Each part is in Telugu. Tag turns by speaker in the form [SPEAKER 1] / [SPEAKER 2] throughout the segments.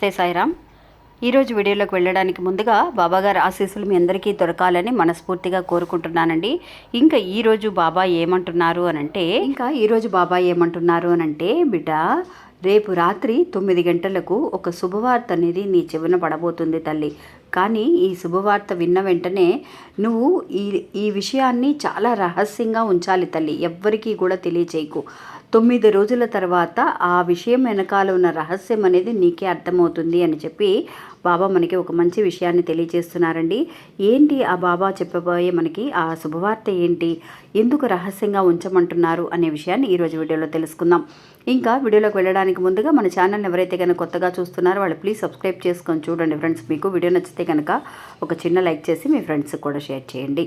[SPEAKER 1] నమస్తే సాయిరామ్. ఈరోజు వీడియోలోకి వెళ్ళడానికి ముందుగా బాబాగారి ఆశీస్సులు మీ అందరికీ దొరకాలని మనస్ఫూర్తిగా కోరుకుంటున్నానండి. ఇంకా ఈరోజు బాబా ఏమంటున్నారు అని అంటే ఇంకా ఈరోజు బాబా ఏమంటున్నారు అని అంటే బిడ్డ రేపు రాత్రి తొమ్మిది గంటలకు ఒక శుభవార్త అనేది నీ చెవిన పడబోతుంది తల్లి. కానీ ఈ శుభవార్త విన్న వెంటనే నువ్వు ఈ ఈ విషయాన్ని చాలా రహస్యంగా ఉంచాలి తల్లి. ఎవ్వరికీ కూడా తెలియచేయకు. తొమ్మిది రోజుల తర్వాత ఆ విషయం వెనకాల ఉన్న రహస్యం అనేది నీకే అర్థమవుతుంది అని చెప్పి బాబా మనకి ఒక మంచి విషయాన్ని తెలియజేస్తున్నారండి. ఏంటి ఆ బాబా చెప్పబోయే మనకి ఆ శుభవార్త ఏంటి? ఎందుకు రహస్యంగా ఉంచమంటున్నారు అనే విషయాన్ని ఈరోజు వీడియోలో తెలుసుకుందాం. ఇంకా వీడియోలోకి వెళ్ళడానికి ముందుగా మన ఛానల్ని ఎవరైతే కనుక కొత్తగా చూస్తున్నారో వాళ్ళు ప్లీజ్ సబ్స్క్రైబ్ చేసుకొని చూడండి ఫ్రెండ్స్. మీకు వీడియో నచ్చితే కనుక ఒక చిన్న లైక్ చేసి మీ ఫ్రెండ్స్కి కూడా షేర్ చేయండి.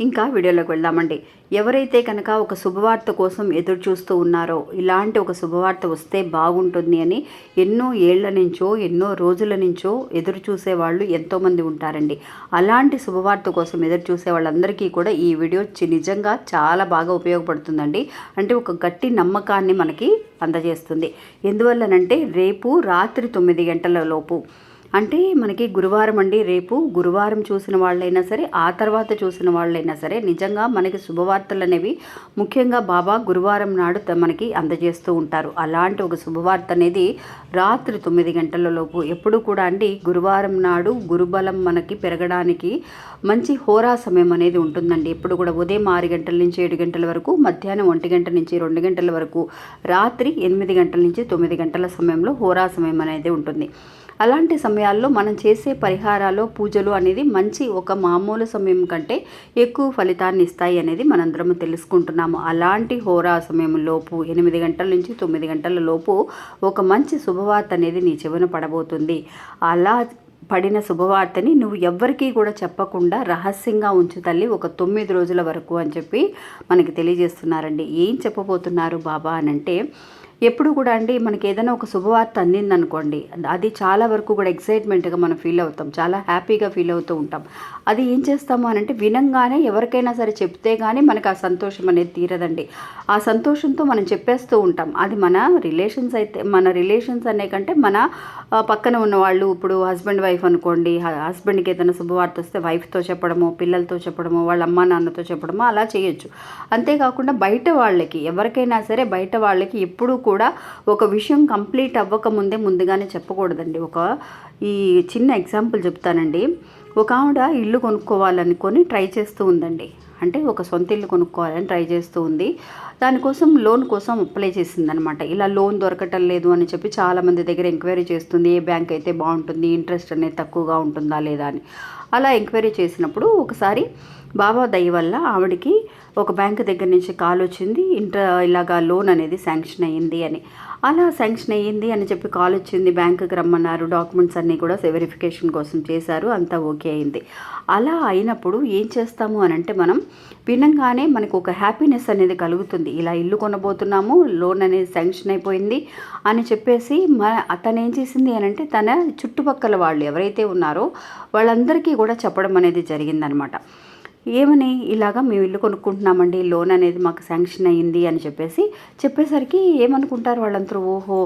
[SPEAKER 1] ఇంకా వీడియోలోకి వెళ్దామండి. ఎవరైతే కనుక ఒక శుభవార్త కోసం ఎదురు చూస్తూ ఉన్నారో ఇలాంటి ఒక శుభవార్త వస్తే బాగుంటుంది అని ఎన్నో ఏళ్ళ నుంచో ఎన్నో రోజుల నుంచో ఎదురు చూసే వాళ్ళు ఎంతోమంది ఉంటారండి. అలాంటి శుభవార్త కోసం ఎదురు చూసే వాళ్ళందరికీ కూడా ఈ వీడియో చి- నిజంగా చాలా బాగా ఉపయోగపడుతుందండి. అంటే ఒక గట్టి నమ్మకాన్ని మనకి అందజేస్తుంది. ఎందువల్లనంటే రేపు రాత్రి తొమ్మిది గంటల లోపు అంటే మనకి గురువారం అండి రేపు గురువారం చూసిన వాళ్ళైనా సరే ఆ తర్వాత చూసిన వాళ్ళైనా సరే నిజంగా మనకి శుభవార్తలు అనేవి ముఖ్యంగా బాబా గురువారం నాడు త- మనకి అందజేస్తూ ఉంటారు. అలాంటి ఒక శుభవార్త అనేది రాత్రి తొమ్మిది గంటల లోపు ఎప్పుడు కూడా అండి గురువారం నాడు గురుబలం మనకి పెరగడానికి మంచి హోరా సమయం అనేది ఉంటుందండి. ఎప్పుడు కూడా ఉదయం ఆరు గంటల నుంచి ఏడు గంటల వరకు మధ్యాహ్నం ఒంటి గంట నుంచి రెండు గంటల వరకు రాత్రి ఎనిమిది గంటల నుంచి తొమ్మిది గంటల సమయంలో హోరా సమయం అనేది ఉంటుంది. అలాంటి సమయాల్లో మనం చేసే పరిహారాలు పూజలు అనేది మంచి ఒక మామూలు సమయం కంటే ఎక్కువ ఫలితాన్ని ఇస్తాయి అనేది మనందరం తెలుసుకుంటున్నాము. అలాంటి హోరా సమయం లోపు ఎనిమిది గంటల నుంచి తొమ్మిది గంటల లోపు ఒక మంచి శుభవార్త అనేది నీ చెవిన పడబోతుంది. అలా పడిన శుభవార్తని నువ్వు ఎవ్వరికీ కూడా చెప్పకుండా రహస్యంగా ఉంచు తల్లి ఒక తొమ్మిది రోజుల వరకు అని చెప్పి మనకి తెలియజేస్తున్నారండి. ఏం చెప్పబోతున్నారు బాబా అని అంటే ఎప్పుడు కూడా అండి మనకి ఏదైనా ఒక శుభవార్త అందిందనుకోండి అది చాలా వరకు కూడా ఎక్సైట్మెంట్గా మనం ఫీల్ అవుతాం చాలా హ్యాపీగా ఫీల్ అవుతూ ఉంటాం. అది ఏం చేస్తాము అని అంటే వినంగానే ఎవరికైనా సరే చెప్తే కానీ మనకు ఆ సంతోషం అనేది తీరదండి. ఆ సంతోషంతో మనం చెప్పేస్తూ ఉంటాం. అది మన రిలేషన్స్ అయితే మన రిలేషన్స్ అనే కంటే మన పక్కన ఉన్న వాళ్ళు ఇప్పుడు హస్బెండ్ వైఫ్ అనుకోండి హస్బెండ్కి ఏదైనా శుభవార్త వస్తే వైఫ్తో చెప్పడము పిల్లలతో చెప్పడము వాళ్ళ అమ్మా నాన్నతో చెప్పడము అలా చేయొచ్చు. అంతేకాకుండా బయట వాళ్ళకి ఎవరికైనా సరే బయట వాళ్ళకి ఎప్పుడూ కూడా ఒక విషయం కంప్లీట్ అవ్వకముందే ముందుగానే చెప్పకూడదండి. ఒక ఈ చిన్న ఎగ్జాంపుల్ చెప్తానండి. ఒక ఆవిడ ఇల్లు కొనుక్కోవాలనుకొని ట్రై చేస్తూ ఉందండి. అంటే ఒక సొంత ఇల్లు కొనుక్కోవాలని ట్రై చేస్తూ ఉంది. దానికోసం లోన్ కోసం అప్లై చేసిందనమాట ఇలా లోన్ దొరకటం లేదు అని చెప్పి చాలామంది దగ్గర ఎంక్వైరీ చేస్తుంది ఏ బ్యాంక్ అయితే బాగుంటుంది ఇంట్రెస్ట్ అనేది తక్కువగా ఉంటుందా లేదా అని. అలా ఎంక్వైరీ చేసినప్పుడు ఒకసారి బాబా దయ వల్ల ఆవిడకి ఒక బ్యాంక్ దగ్గర నుంచి కాల్ వచ్చింది ఇంటర్ ఇలాగా లోన్ అనేది శాంక్షన్ అయ్యింది అని. అలా శాంక్షన్ అయ్యింది అని చెప్పి కాల్ వచ్చింది బ్యాంకుకి రమ్మన్నారు డాక్యుమెంట్స్ అన్నీ కూడా వెరిఫికేషన్ కోసం చేశారు అంతా ఓకే అయింది. అలా అయినప్పుడు ఏం చేస్తాము అని అంటే మనం వినంగానే మనకు ఒక హ్యాపీనెస్ అనేది కలుగుతుంది. ఇలా ఇల్లు కొనబోతున్నాము లోన్ అనేది శాంక్షన్ అయిపోయింది అని చెప్పేసి మన తను ఏం చేసింది అని అంటే తన చుట్టుపక్కల వాళ్ళు ఎవరైతే ఉన్నారో వాళ్ళందరికీ కూడా చెప్పడం అనేది జరిగిందనమాట. ఏమని ఇలాగా మేము ఇల్లు కొనుక్కుంటున్నామండి లోన్ అనేది మాకు శాంక్షన్ అయ్యింది అని చెప్పేసి చెప్పేసరికి ఏమనుకుంటారు వాళ్ళందరూ? ఓహో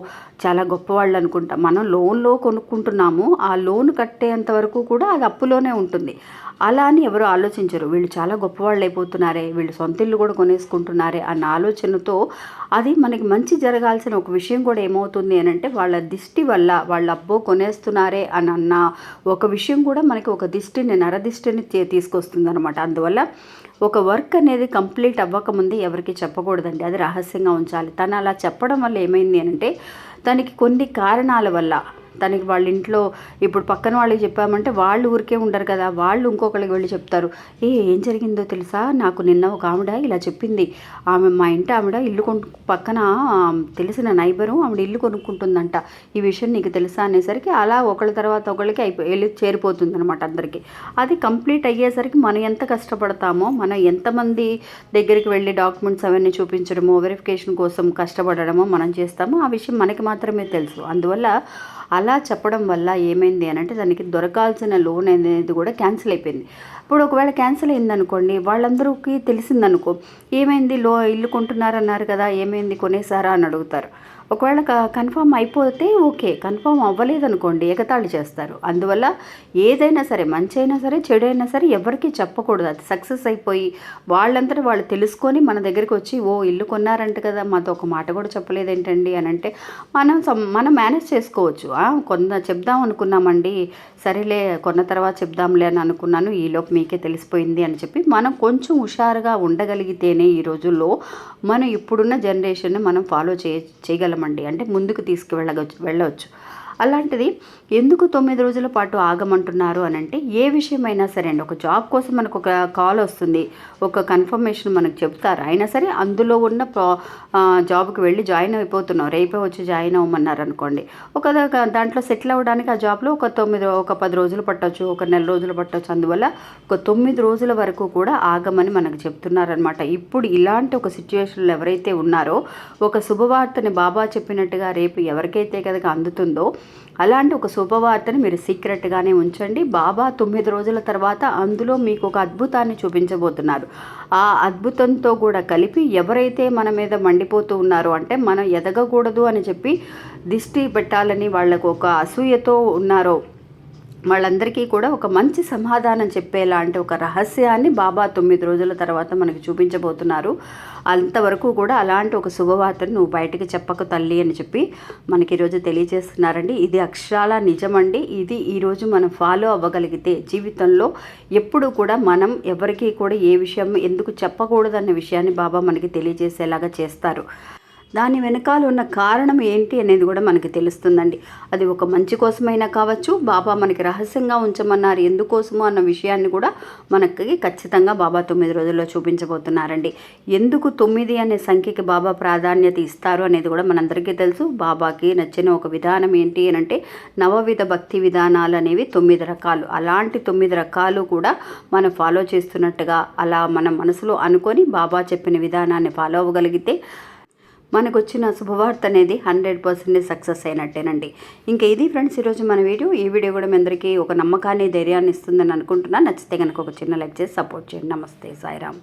[SPEAKER 1] చాలా గొప్ప వాళ్ళు అనుకుంటా మనం లోన్లో కొనుక్కుంటున్నాము ఆ లోన్ కట్టేంత వరకు కూడా అది అప్పులోనే ఉంటుంది. అలా అని ఎవరు ఆలోచించరు. వీళ్ళు చాలా గొప్పవాళ్ళు అయిపోతున్నారే వీళ్ళు సొంత ఇల్లు కూడా కొనేసుకుంటున్నారే అన్న ఆలోచనతో అది మనకి మంచి జరగాల్సిన ఒక విషయం కూడా ఏమవుతుంది అని అంటే వాళ్ళ దిష్టి వల్ల వాళ్ళ అబ్బో కొనేస్తున్నారే అని అన్న ఒక విషయం కూడా మనకి ఒక దిష్టిని నరదిష్టిని తీసుకొస్తుంది అనమాట అందువల్ల ఒక వర్క్ అనేది కంప్లీట్ అవ్వకముందే ఎవరికి చెప్పకూడదండి. అది రహస్యంగా ఉంచాలి. తను అలా చెప్పడం వల్ల ఏమైంది అంటే తనకి కొన్ని కారణాల వల్ల తనకి వాళ్ళ ఇంట్లో ఇప్పుడు పక్కన వాళ్ళకి చెప్పామంటే వాళ్ళు ఊరికే ఉండరు కదా వాళ్ళు ఇంకొకరికి వెళ్ళి చెప్తారు. ఏ ఏం జరిగిందో తెలుసా? నాకు నిన్న ఒక ఆవిడ ఇలా చెప్పింది. ఆమె మా ఇంటి ఆవిడ ఇల్లు కొను పక్కన తెలిసిన నైబరు ఆవిడ ఇల్లు కొనుక్కుంటుందంట. ఈ విషయం నీకు తెలుసా? అనేసరికి అలా ఒకళ్ళ తర్వాత ఒకళ్ళకి అయిపో వెళ్ళి చేరిపోతుంది అనమాట అందరికీ. అది కంప్లీట్ అయ్యేసరికి మనం ఎంత కష్టపడతామో మనం ఎంతమంది దగ్గరికి వెళ్ళి డాక్యుమెంట్స్ అవన్నీ చూపించడమో వెరిఫికేషన్ కోసం కష్టపడడమో మనం చేస్తామో ఆ విషయం మనకి మాత్రమే తెలుసు. అందువల్ల అలా చెప్పడం వల్ల ఏమైంది అని అంటే దానికి దొరకాల్సిన లోన్ అనేది కూడా క్యాన్సిల్ అయిపోయింది. ఇప్పుడు ఒకవేళ క్యాన్సిల్ అయిందనుకోండి వాళ్ళందరికీ తెలిసిందనుకో ఏమైంది? లో ఇల్లు కొంటున్నారన్నారు కదా ఏమైంది? కొనేసారా అని అడుగుతారు. ఒకవేళ కన్ఫామ్ అయిపోతే ఓకే కన్ఫామ్ అవ్వలేదనుకోండి ఎగతాళి చేస్తారు. అందువల్ల ఏదైనా సరే మంచి అయినా సరే చెడు అయినా సరే ఎవరికి చెప్పకూడదు. అది సక్సెస్ అయిపోయి వాళ్ళంతటా వాళ్ళు తెలుసుకొని మన దగ్గరికి వచ్చి ఓ ఇల్లు కొన్నారంట కదా మాతో ఒక మాట కూడా చెప్పలేదేంటండి? అని అంటే మనం మనం మేనేజ్ చేసుకోవచ్చు. కొంత చెప్దాం అనుకున్నామండి సరేలే కొన్న తర్వాత చెప్దాంలే అని అనుకున్నాను ఈలోపు మీకే తెలిసిపోయింది అని చెప్పి మనం కొంచెం హుషారుగా ఉండగలిగితేనే ఈ రోజుల్లో మనం ఇప్పుడున్న జనరేషన్ని మనం ఫాలో చేయగలం చేయగలమండి అంటే ముందుకు తీసుకు వెళ్ళవచ్చు. అలాంటిది ఎందుకు తొమ్మిది రోజుల పాటు ఆగమంటున్నారు అని అంటే ఏ విషయమైనా సరే అండి ఒక జాబ్ కోసం మనకు ఒక కాల్ వస్తుంది ఒక కన్ఫర్మేషన్ మనకు చెప్తారు. అయినా సరే అందులో ఉన్న ప్రా జాబ్కి వెళ్ళి జాయిన్ అయిపోతున్నాం రేపే వచ్చి జాయిన్ అవ్వమన్నారు అనుకోండి ఒక దాంట్లో సెటిల్ అవ్వడానికి ఆ జాబ్లో ఒక తొమ్మిది ఒక పది రోజులు పట్టవచ్చు ఒక నెల రోజులు పట్టవచ్చు అందువల్ల ఒక తొమ్మిది రోజుల వరకు కూడా ఆగమని మనకు చెప్తున్నారనమాట. ఇప్పుడు ఇలాంటి ఒక సిచ్యువేషన్లో ఎవరైతే ఉన్నారో ఒక శుభవార్తని బాబా చెప్పినట్టుగా రేపు ఎవరికైతే కనుక అందుతుందో అలాంటి ఒక శుభవార్తని మీరు సీక్రెట్గానే ఉంచండి. బాబా తొమ్మిది రోజుల తర్వాత అందులో మీకు ఒక అద్భుతాన్ని చూపించబోతున్నారు. ఆ అద్భుతంతో కూడా కలిపి ఎవరైతే మన మీద మండిపోతూ ఉన్నారో అంటే మనం ఎదగకూడదు అని చెప్పి దిష్టి పెట్టాలని వాళ్ళకు ఒక అసూయతో ఉన్నారో వాళ్ళందరికీ కూడా ఒక మంచి సమాధానం చెప్పేలాంటి ఒక రహస్యాన్ని బాబా తొమ్మిది రోజుల తర్వాత మనకి చూపించబోతున్నారు. అంతవరకు కూడా అలాంటి ఒక శుభవార్తను నువ్వు బయటకు చెప్పక తల్లి అని చెప్పి మనకి ఈరోజు తెలియజేస్తున్నారండి. ఇది అక్షరాల నిజమండి. ఇది ఈరోజు మనం ఫాలో అవ్వగలిగితే జీవితంలో ఎప్పుడు కూడా మనం ఎవరికీ కూడా ఏ విషయం ఎందుకు చెప్పకూడదన్న విషయాన్ని బాబా మనకి తెలియజేసేలాగా చేస్తారు. దాని వెనకాల ఉన్న కారణం ఏంటి అనేది కూడా మనకి తెలుస్తుందండి. అది ఒక మంచి కోసమైనా కావచ్చు బాబా మనకి రహస్యంగా ఉంచమన్నారు ఎందుకోసమో అన్న విషయాన్ని కూడా మనకి ఖచ్చితంగా బాబా తొమ్మిది రోజుల్లో చూపించబోతున్నారండి. ఎందుకు తొమ్మిది అనే సంఖ్యకి బాబా ప్రాధాన్యత ఇస్తారు అనేది కూడా మనందరికీ తెలుసు. బాబాకి నచ్చిన ఒక విధానం ఏంటి అని అంటే నవవిధ భక్తి విధానాలు అనేవి తొమ్మిది రకాలు. అలాంటి తొమ్మిది రకాలు కూడా మనం ఫాలో చేస్తున్నట్టుగా అలా మన మనసులో అనుకొని బాబా చెప్పిన విధానాన్ని ఫాలో అవ్వగలిగితే మనకు వచ్చిన శుభవార్త అనేది హండ్రెడ్ పర్సెంట్ సక్సెస్ అయినట్టేనండి. ఇంకా ఇది ఫ్రెండ్స్ ఈరోజు మన వీడియో. ఈ వీడియో కూడా మీ అందరికీ ఒక నమ్మకాన్ని ధైర్యాన్ని ఇస్తుందని అనుకుంటున్నా. నచ్చితే కనుక ఒక చిన్న లైక్ చేసి సపోర్ట్ చేయండి. నమస్తే సాయిరామ్.